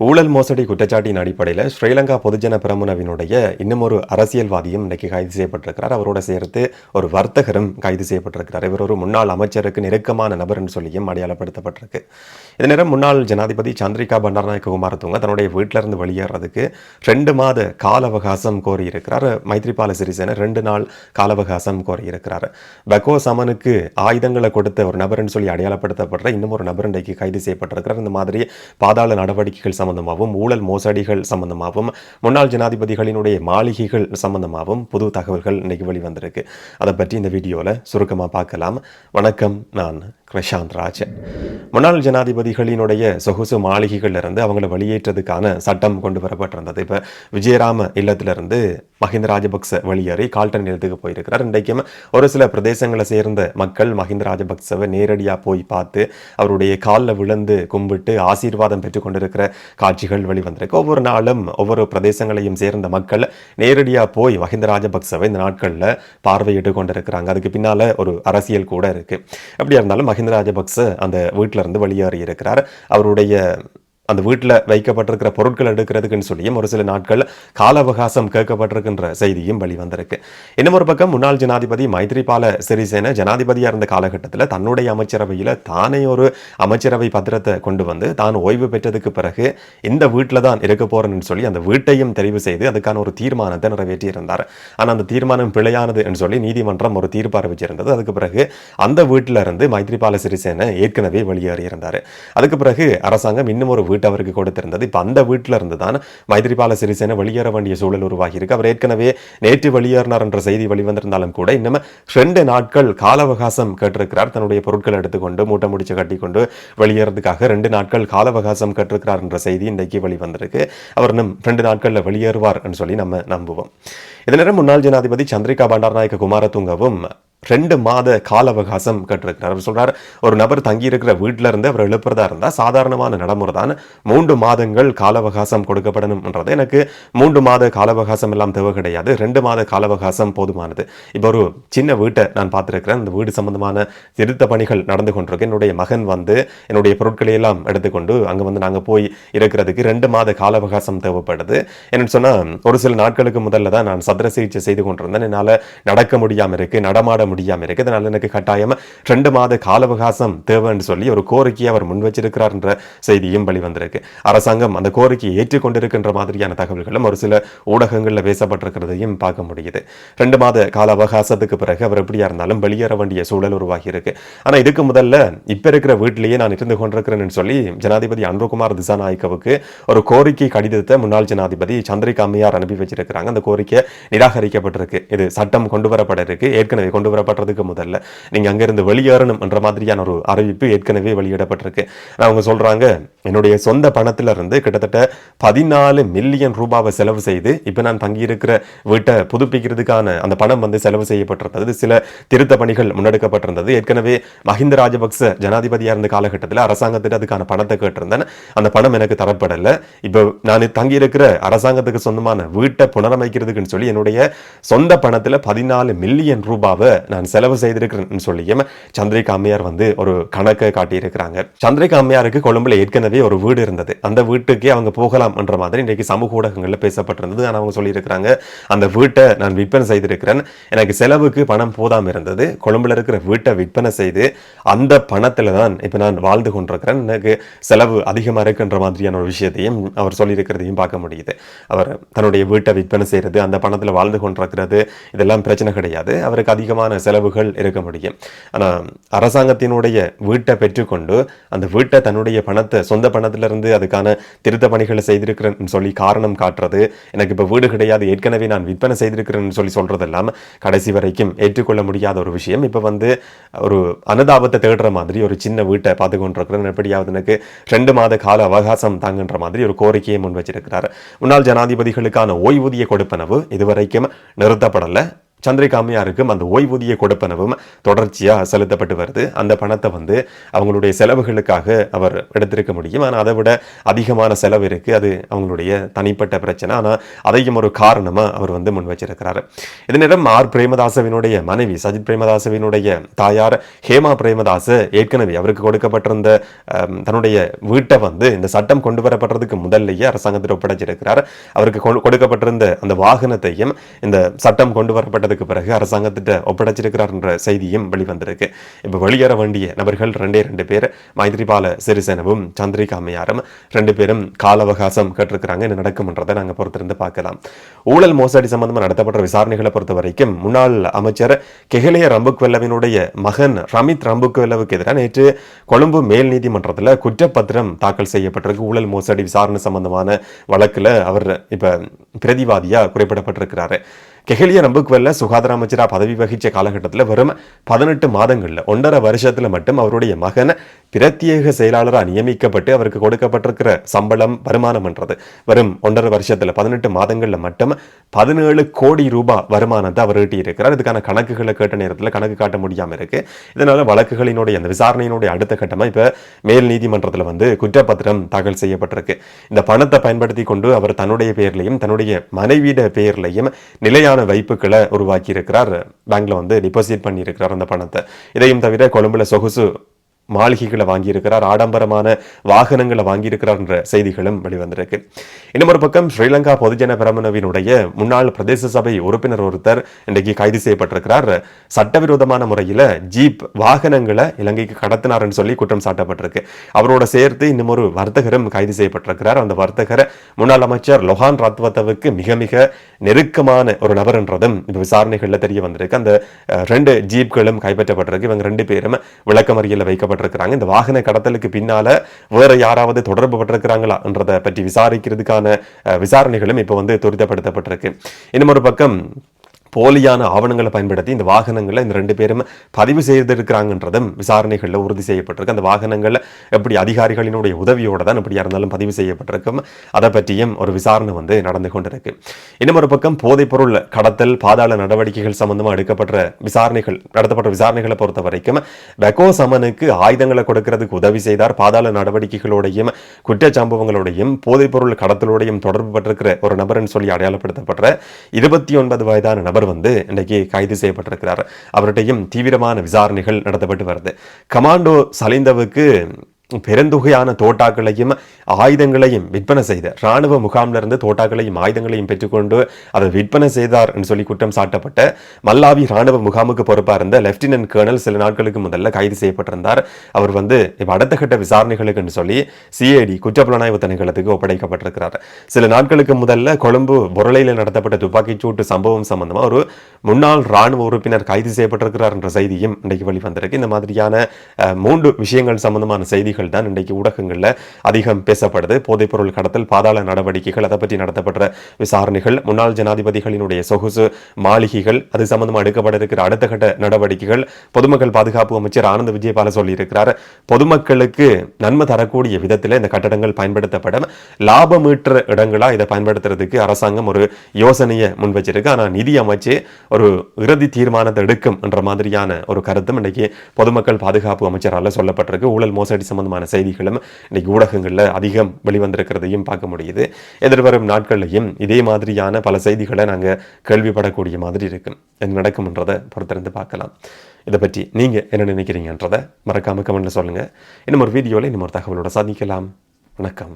ஊழல் மோசடி குற்றச்சாட்டின் அடிப்படையில் ஸ்ரீலங்கா பொதுஜன பிரமுனவினுடைய இன்னும் ஒரு அரசியல்வாதியும் இன்றைக்கு கைது செய்யப்பட்டிருக்கிறார். அவரோட சேர்த்து ஒரு வர்த்தகரும் கைது செய்யப்பட்டிருக்கிறார். இவர் ஒரு முன்னாள் அமைச்சருக்கு நெருக்கமான நபர்னு சொல்லியும் அடையாளப்படுத்தப்பட்டிருக்கு. இதே நேரம் முன்னாள் ஜனாதிபதி சந்திரிகா பண்டாரநாயக்க குமாரத்துவங்க தன்னுடைய வீட்டில இருந்து வெளியேறதுக்கு ரெண்டு மாத கால அவகாசம் கோரியிருக்கிறார். மைத்ரிபால சிறிசேன ரெண்டு நாள் கால அவகாசம் கோரியிருக்கிறார். பகோ சமனுக்கு ஆயுதங்களை கொடுத்த ஒரு நபர்னு சொல்லி அடையாளப்படுத்தப்படுற இன்னும் ஒரு நபர் இன்றைக்கு கைது செய்யப்பட்டிருக்கிறார். இந்த மாதிரி பாதாள நடவடிக்கைகள் சம்பந்தமாகவும் ஊழல் மோசடிகள் சம்பந்தமாகவும் முன்னாள் ஜனாதிபதிகளினுடைய மாளிகைகள் சம்பந்தமாகவும் புது தகவல்கள் இன்னைக்கு வெளிவந்திருக்கு. அதை பற்றி இந்த வீடியோவில் சுருக்கமாக பார்க்கலாம். வணக்கம் நான் கிருஷாந்த் ராஜ். முன்னாள் ஜனாதிபதிகளினுடைய சொகுசு மாளிகைகள்ல இருந்து அவங்கள வெளியேற்றதுக்கான சட்டம் கொண்டு வரப்பட்டிருந்தது. இப்போ விஜயராம இல்லத்திலிருந்து மஹிந்த ராஜபக்ச வெளியேறி கால்டன் நிலத்துக்கு போயிருக்கிறார். இன்றைக்கும் ஒரு சில பிரதேசங்களை சேர்ந்த மக்கள் மஹிந்த ராஜபக்சவை நேரடியாக போய் பார்த்து அவருடைய காலில் விழுந்து கும்பிட்டு ஆசீர்வாதம் பெற்றுக் கொண்டிருக்கிற காட்சிகள் வெளிவந்திருக்கு. ஒவ்வொரு நாளும் ஒவ்வொரு பிரதேசங்களையும் சேர்ந்த மக்கள் நேரடியாக போய் மஹிந்த ராஜபக்சவை இந்த நாட்களில் பார்வையிட்டு கொண்டிருக்கிறாங்க. அதுக்கு பின்னால் ஒரு அரசியல் கூட இருக்குது அப்படியா இருந்தாலும் மஹிந்த ராஜபக்ச அந்த வீட்டில இருந்து வெளியேறி இருக்கிறார் அவருடைய அந்த வீட்டில் வைக்கப்பட்டிருக்கிற பொருட்கள் எடுக்கிறதுக்குன்னு சொல்லியும் ஒரு சில நாட்கள் கால அவகாசம் கேட்கப்பட்டிருக்கின்ற செய்தியும் வெளிவந்திருக்கு. இன்னும் ஒரு பக்கம் முன்னாள் ஜனாதிபதி மைத்ரிபால சிறிசேன ஜனாதிபதியாக இருந்த காலகட்டத்தில் தன்னுடைய அமைச்சரவையில் தானே ஒரு அமைச்சரவை பத்திரத்தை கொண்டு வந்து தான் ஓய்வு பெற்றதுக்கு பிறகு இந்த வீட்டில் தான் இருக்க போறேன்னு சொல்லி அந்த வீட்டையும் தெரிவு செய்து அதுக்கான ஒரு தீர்மானத்தை நிறைவேற்றியிருந்தார். ஆனால் அந்த தீர்மானம் பிழையானது என்று சொல்லி நீதிமன்றம் ஒரு தீர்ப்பு அறிவிச்சிருந்தது. அதுக்கு பிறகு அந்த வீட்டில இருந்து மைத்ரிபால சிறிசேன ஏற்கனவே வெளியேறி இருந்தார் அதுக்கு பிறகு அரசாங்கம் இன்னும் ஒரு வீட்டு அவருக்கு கொடுத்திருந்தது. இப்போ அந்த வீட்டில் இருந்து தான் மைத்ரிபால சிறிசேன வெளியேற வேண்டிய சூழல் உருவாகி இருக்கு அவர் ஏற்கனவே நேற்று வெளியேறினார் என்ற செய்தி வெளிவந்திருந்தாலும் கூட இன்னும் ரெண்டு நாட்கள் கால அவகாசம் கேட்டிருக்கிறார். தன்னுடைய பொருட்களை எடுத்துக்கொண்டு மூட்டை முடிச்சு கட்டிக்கொண்டு வெளியேறதுக்காக ரெண்டு நாட்கள் கால அவகாசம் கேட்டிருக்கிறார் என்ற செய்தி இன்றைக்கு வெளிவந்திருக்கு. அவர் இன்னும் ரெண்டு நாட்களில் வெளியேறுவார் என்று சொல்லி நம்ம நம்புவோம். இதே முன்னாள் ஜனாதிபதி சந்திரிகா பண்டாரநாயக்க குமாரதுங்கவும் ரெண்டு மாத கால அவகாசம் கேட்டிருக்கிறார். அவர் சொல்றார் ஒரு நபர் தங்கியிருக்கிற வீட்டில இருந்து அவர் எழுப்புறதா இருந்தா சாதாரணமான நடைமுறை தான் மூன்று மாதங்கள் கால அவகாசம் கொடுக்கப்படணும்ன்றது எனக்கு மூன்று மாத கால அவகாசம் எல்லாம் தேவை கிடையாது. ரெண்டு மாத கால அவகாசம் போதுமானது. இப்போ ஒரு சின்ன வீட்டை நான் பார்த்துருக்கிறேன். அந்த வீடு சம்பந்தமான திருத்த பணிகள் நடந்து கொண்டிருக்கு. என்னுடைய மகன் வந்து என்னுடைய பொருட்களை எல்லாம் எடுத்துக்கொண்டு அங்கே வந்து நாங்கள் போய் இருக்கிறதுக்கு ரெண்டு மாத கால அவகாசம் தேவைப்படுது. என்னன்னு சொன்னால் ஒரு சில நாட்களுக்கு முதல்ல தான் நான் சத்திர சிகிச்சை செய்து கொண்டிருந்தேன். என்னால் நடக்க முடியாமல் இருக்கு நடமாட முடியாமல் இருக்கு. அதனால் எனக்கு கட்டாயம் ரெண்டு மாத கால அவகாசம் தேவைன்னு சொல்லி ஒரு கோரிக்கையை அவர் முன் வச்சிருக்கிறார் என்ற செய்தியும் வெளிவந்திருக்கு. அரசாங்கம் அந்த கோரிக்கையை ஏற்றுக்கொண்டிருக்கின்ற மாதிரியான தகவல்களும் ஒரு சில ஊடகங்களில் பேசப்பட்டிருக்கிறதையும் பார்க்க முடியுது. ரெண்டு மாத கால அவகாசத்துக்கு பிறகு அவர் எப்படியா இருந்தாலும் வெளியேற வேண்டிய சூழல் உருவாகி இருக்கு. ஆனா இதுக்கு முதல்ல இப்போ இருக்கிற வீட்டிலேயே நான் இருந்து கொண்டிருக்கிறேன்னு சொல்லி ஜனாதிபதி அன்புகுமார் திசாநாயக்கவுக்கு ஒரு கோரிக்கை கடிதத்தை முன்னாள் ஜனாதிபதி சந்திரிகா அம்மையார் அனுப்பி வச்சிருக்கிறாங்க. அந்த கோரிக்கை நிராகரிக்கப்பட்டிருக்கு. இது சட்டம் கொண்டு வரப்பட இருக்கு ஏற்கனவே கொண்டு வரப்படுறதுக்கு முதல்ல. நீங்க அங்கிருந்து வெளியேறணும் என்ற மாதிரியான ஒரு அறிவிப்பு ஏற்கனவே வெளியிடப்பட்டிருக்கு. அவங்க சொல்றாங்க என்னுடைய சொந்த பணத்துல இருந்து கிட்டத்தட்ட பதினாலு மில்லியன் ரூபாவை செலவு செய்து இப்ப நான் தங்கியிருக்கிற வீட்டை புதுப்பிக்கிறதுக்கான அந்த பணம் வந்து செலவு செய்யப்பட்டிருந்தது. சில திருத்த பணிகள் முன்னெடுக்கப்பட்டிருந்தது. ஏற்கனவே மஹிந்த ராஜபக்ச ஜனாதிபதியா இருந்த காலகட்டத்தில் அரசாங்கத்திட்ட அதுக்கான பணத்தை கேட்டிருந்தேன். அந்த பணம் எனக்கு தரப்படலை. இப்போ நான் தங்கியிருக்கிற அரசாங்கத்துக்கு சொந்தமான வீட்டை புனரமைக்கிறதுக்குன்னு சொல்லி என்னுடைய சொந்த பணத்தில் பதினாலு மில்லியன் ரூபாவை நான் செலவு செய்திருக்கிறேன்னு சொல்லியும் சந்திரிகா அம்மையார் வந்து ஒரு கணக்கை காட்டியிருக்கிறாங்க. சந்திரிகா அம்மையாருக்கு கொழும்புல ஏற்கனவே ஒரு வீடு இருந்தது. அந்த வீட்டுக்கே அவங்க போகலாம் என்ற மாதிரி இன்றைக்கு சமூக ஊடகங்களில் பேசப்பட்டிருந்தது. ஆனால் அவங்க சொல்லியிருக்கிறாங்க அந்த வீட்டை நான் விற்பனை செய்திருக்கிறேன். எனக்கு செலவுக்கு பணம் போதாமல் இருந்தது. கொழும்புல இருக்கிற வீட்டை விற்பனை செய்து அந்த பணத்தில் தான் இப்போ நான் வாழ்ந்து கொண்டிருக்கிறேன். எனக்கு செலவு அதிகமாக இருக்குன்ற மாதிரியான ஒரு விஷயத்தையும் அவர் சொல்லியிருக்கிறதையும் பார்க்க முடியுது. அவர் தன்னுடைய வீட்டை விற்பனை செய்கிறது அந்த பணத்தை பணத்தில் வாழ்ந்து கொண்டிருக்கிறது. இதெல்லாம் பிரச்சனை கிடையாது. அவருக்கு அதிகமான செலவுகள் இருக்க முடியும். ஆனால் அரசாங்கத்தினுடைய வீட்டை பெற்றுக்கொண்டு அந்த வீட்டை தன்னுடைய பணத்தை சொந்த பணத்திலிருந்து அதுக்கான திருத்த பணிகளை செய்திருக்கிறேன்னு சொல்லி காரணம் காட்டுறது. எனக்கு இப்போ வீடு கிடையாது. ஏற்கனவே நான் விற்பனை செய்திருக்கிறேன்னு சொல்லி சொல்கிறதெல்லாம் கடைசி வரைக்கும் ஏற்றுக்கொள்ள முடியாத ஒரு விஷயம். இப்போ வந்து ஒரு அனுதாபத்தை தேடுற மாதிரி ஒரு சின்ன வீட்டை பார்த்து கொண்டிருக்கிறேன். எப்படியாவது எனக்கு ரெண்டு மாத கால அவகாசம் தாங்குன்ற மாதிரி ஒரு கோரிக்கையை முன் வச்சிருக்கிறார். முன்னாள் ஜனாதிபதிகளுக்கான ஓய்வூதிய கொடுப்பனவு இதுவரை வரைக்கும் நிறுத்தப்படலை. சந்திரிகா அம்மையாருக்கும் அந்த ஓய்வூதிய கொடுப்பனவும் தொடர்ச்சியாக செலுத்தப்பட்டு வருது. அந்த பணத்தை வந்து அவங்களுடைய செலவுகளுக்காக அவர் எடுத்திருக்க முடியும். ஆனால் அதை விட அதிகமான செலவு இருக்குது அது அவங்களுடைய தனிப்பட்ட பிரச்சனை. ஆனால் அதையும் ஒரு காரணமாக அவர் வந்து முன் வச்சிருக்கிறாரு. இதே நேரம் ஆர். பிரேமதாசவினுடைய மனைவி சஜித் பிரேமதாசவினுடைய தாயார் ஹேமா பிரேமதாச ஏற்கனவே அவருக்கு கொடுக்கப்பட்டிருந்த தன்னுடைய வீட்டை வந்து இந்த சட்டம் கொண்டு வரப்படுறதுக்கு முதல்லயே அரசாங்கத்தில் ஒப்படைச்சிருக்கிறார். அவருக்கு கொடுக்கப்பட்டிருந்த அந்த வாகனத்தையும் இந்த சட்டம் கொண்டு வரப்பட்ட போராட்டத்துக்கு பிறகு அரசாங்கத்திட்ட ஒப்படைச்சிருக்கிறார் என்ற செய்தியும் வெளிவந்திருக்கு. இப்போ வெளியேற வேண்டிய நபர்கள் ரெண்டே ரெண்டு பேர் மைத்ரிபால சிறிசேனவும் சந்திரிகா அம்மையாரும் ரெண்டு பேரும் கால அவகாசம் கேட்டிருக்கிறாங்க. என்ன நடக்கும்ன்றதை நாங்கள் பொறுத்திருந்து பார்க்கலாம். ஊழல் மோசடி சம்பந்தமாக நடத்தப்பட்ட விசாரணைகளை பொறுத்த வரைக்கும் முன்னாள் அமைச்சர் கெஹலிய ரம்புக்வெல்லவினுடைய மகன் ரமித் ரம்புக்வெல்லவுக்கு எதிராக நேற்று கொழும்பு மேல் நீதிமன்றத்தில் குற்றப்பத்திரம் தாக்கல் செய்யப்பட்டிருக்கு. ஊழல் மோசடி விசாரணை சம்பந்தமான வழக்குல அவர் இப்ப பிரதிவாதியா குறிப்பிடப்பட்டிருக்கிறாரு. கெஹலிய நம்புக்குவல்ல சுகாதார அமைச்சரா பதவி வகித்த காலகட்டத்தில் வெறும் பதினெட்டு மாதங்கள்ல ஒன்றரை வருஷத்தில் மட்டும் அவருடைய மகன் பிரத்யேக செயலாளராக நியமிக்கப்பட்டு அவருக்கு கொடுக்கப்பட்டிருக்கிற சம்பளம் வருமானம்ன்றது வெறும் ஒன்றரை வருஷத்தில் பதினெட்டு மாதங்களில் மட்டும் பதினேழு கோடி ரூபாய் வருமானத்தை அவர் ஈட்டியிருக்கிறார். இதுக்கான கணக்குகளை கேட்ட நேரத்தில் கணக்கு காட்ட முடியாம இருக்கு. இதனால வழக்குகளினுடைய அந்த விசாரணையினுடைய அடுத்த கட்டமாக இப்போ மேல் நீதிமன்றத்தில் வந்து குற்றப்பத்திரம் தாக்கல் செய்யப்பட்டிருக்கு. இந்த பணத்தை பயன்படுத்தி கொண்டு அவர் தன்னுடைய பெயர்லையும் தன்னுடைய மனைவியிட பெயர்லையும் நிலையான வைப்புகளை உருவாக்கி இருக்கிறார் பேங்க்ல வந்து டிபாசிட் பண்ணி இருக்கிறார் அந்த பணத்தை. இதையும் தவிர கொழும்புல சொகுசு மாளிகைகளை வாங்கியிருக்கிறார் ஆடம்பரமான வாகனங்களை வாங்கியிருக்கிறார் என்ற செய்திகளும் வெளிவந்திருக்கு. இன்னும் ஒரு பக்கம் ஸ்ரீலங்கா பொதுஜன பிரமணவினுடைய முன்னாள் பிரதேச சபை உறுப்பினர் ஒருத்தர் இன்றைக்கு கைது செய்யப்பட்டிருக்கிறார். சட்டவிரோதமான முறையில் ஜீப் வாகனங்களை இலங்கைக்கு கடத்தினார்னு சொல்லி குற்றம் சாட்டப்பட்டிருக்கு. அவரோட சேர்த்து இன்னும் ஒரு வர்த்தகரும் கைது செய்யப்பட்டிருக்கிறார். அந்த வர்த்தகர் முன்னாள் அமைச்சர் லொஹான் ரத்வத்தவுக்கு மிக மிக நெருக்கமான ஒரு நபர் என்றதும் இப்ப விசாரணைகளில் தெரிய வந்திருக்கு. அந்த ரெண்டு ஜீப்களும் கைப்பற்றப்பட்டிருக்கு. இவங்க ரெண்டு பேரும் வைக்கப்பட்ட வைக்கப்பட்டிருக்கிறாங்க இந்த வாகன கடத்தலுக்கு பின்னால வேற யாராவது தொடர்பு பட்டிருக்கிறாங்களா என்றதை பற்றி விசாரிக்கிறதுக்கான விசாரணைகளும் இப்போ வந்து துரிதப்படுத்தப்பட்டிருக்கு. இன்னும் ஒரு பக்கம் போலியான ஆவணங்களை பயன்படுத்தி இந்த வாகனங்களை இந்த ரெண்டு பேரும் பதிவு செய்திருக்கிறாங்கன்றதும் விசாரணைகளில் உறுதி செய்யப்பட்டிருக்கு. அந்த வாகனங்களில் எப்படி அதிகாரிகளினுடைய உதவியோட தான் எப்படியா இருந்தாலும் பதிவு செய்யப்பட்டிருக்கும். அதை பற்றியும் ஒரு விசாரணை வந்து நடந்து கொண்டிருக்கு. இன்னும் ஒரு பக்கம் போதைப்பொருள் கடத்தல் பாதாள நடவடிக்கைகள் சம்பந்தமாக எடுக்கப்பட்ட விசாரணைகள் நடத்தப்பட்ட விசாரணைகளை பொறுத்த வரைக்கும் பெக்கோ சமனுக்கு ஆயுதங்களை கொடுக்கிறதுக்கு உதவி செய்தார். பாதாள நடவடிக்கைகளோடையும் குற்றச்சம்பவங்களோடையும் போதைப்பொருள் கடத்தலோடையும் தொடர்பு பட்டிருக்கிற ஒரு நபர்னு சொல்லி அடையாளப்படுத்தப்பட்ட இருபத்தி ஒன்பது வயதான நபர் வந்து இன்றைக்கு கைது செய்யப்பட்டிருக்கிறார். அவர்கிட்டையும் தீவிரமான விசாரணைகள் நடத்தப்பட்டு வருது. கமாண்டோ சலிந்தவுக்கு பெருந்தொகையான தோட்டாக்களையும் ஆயுதங்களையும் விற்பனை செய்த இராணுவ முகாமிலிருந்து தோட்டாக்களையும் ஆயுதங்களையும் பெற்றுக்கொண்டு அதை விற்பனை செய்தார் என்று சொல்லி குற்றம் சாட்டப்பட்ட மல்லாவி இராணுவ முகாமுக்கு பொறுப்பாக இருந்த லெப்டினன்ட் கேர்னல் சில நாட்களுக்கு முதல்ல கைது செய்யப்பட்டிருந்தார். அவர் வந்து இப்ப அடுத்த கட்ட விசாரணைகளுக்குன்னு சொல்லி சிஐடி குற்றப்புலனாய்வு திணைக்களத்துக்கு ஒப்படைக்கப்பட்டிருக்கிறார். சில நாட்களுக்கு முதல்ல கொழும்பு பொருளையில் நடத்தப்பட்ட துப்பாக்கிச் சூட்டு சம்பவம் சம்பந்தமாக ஒரு முன்னாள் இராணுவ உறுப்பினர் கைது செய்யப்பட்டிருக்கிறார் என்ற செய்தியும் இன்றைக்கு வெளிவந்திருக்கு. இந்த மாதிரியான மூன்று விஷயங்கள் சம்பந்தமான செய்திகள் தான் இன்றைக்கு ஊடகங்களில் அதிகம் பேசப்படுது. போதைப்பொருள் கடத்தல் பாதாள நடவடிக்கைகள் அதை பற்றி நடத்தப்பட்ட விசாரணைகள் முன்னாள் ஜனாதிபதிகளினுடைய சொகுசு மாளிகைகள் அது சம்பந்தமாக எடுக்கப்பட இருக்கிற அடுத்த கட்ட நடவடிக்கைகள் பொதுமக்கள் பாதுகாப்பு அமைச்சர் ஆனந்த விஜயபால சொல்லியிருக்கிறார். பொதுமக்களுக்கு நன்மை தரக்கூடிய விதத்தில் இந்த கட்டடங்கள் பயன்படுத்தப்படும். லாபம் ஈட்டுற இடங்களா இதை பயன்படுத்துறதுக்கு அரசாங்கம் ஒரு யோசனையை முன் வச்சிருக்கு ஆனா நிதி அமைச்சு ஒரு இறுதி தீர்மானத்தை எடுக்கும் என்ற மாதிரியான ஒரு கருத்தும் இன்னைக்கு பொதுமக்கள் பாதுகாப்பு அமைச்சரால சொல்லப்பட்டிருக்கு. ஊழல் மோசடி சம்பந்தமான செய்திகளும் இன்றைக்கு ஊடகங்களில் அதிகம் வெளிவந்திருக்கிறதையும் பார்க்க முடியுது. எதிர்வரும் நாட்கள்லையும் இதே மாதிரியான பல செய்திகளை நாங்க கேள்விப்படக்கூடிய மாதிரி இருக்கும் என்ன நடக்கும்ன்றதை பொறுத்திருந்து பார்க்கலாம். இதை பற்றி நீங்க என்ன நினைக்கிறீங்கன்றதை மறக்காம கமெண்ட்டில் சொல்லுங்க. இன்னும் ஒரு வீடியோவில் இன்னும் ஒரு தகவலோட சந்திக்கலாம். வணக்கம்.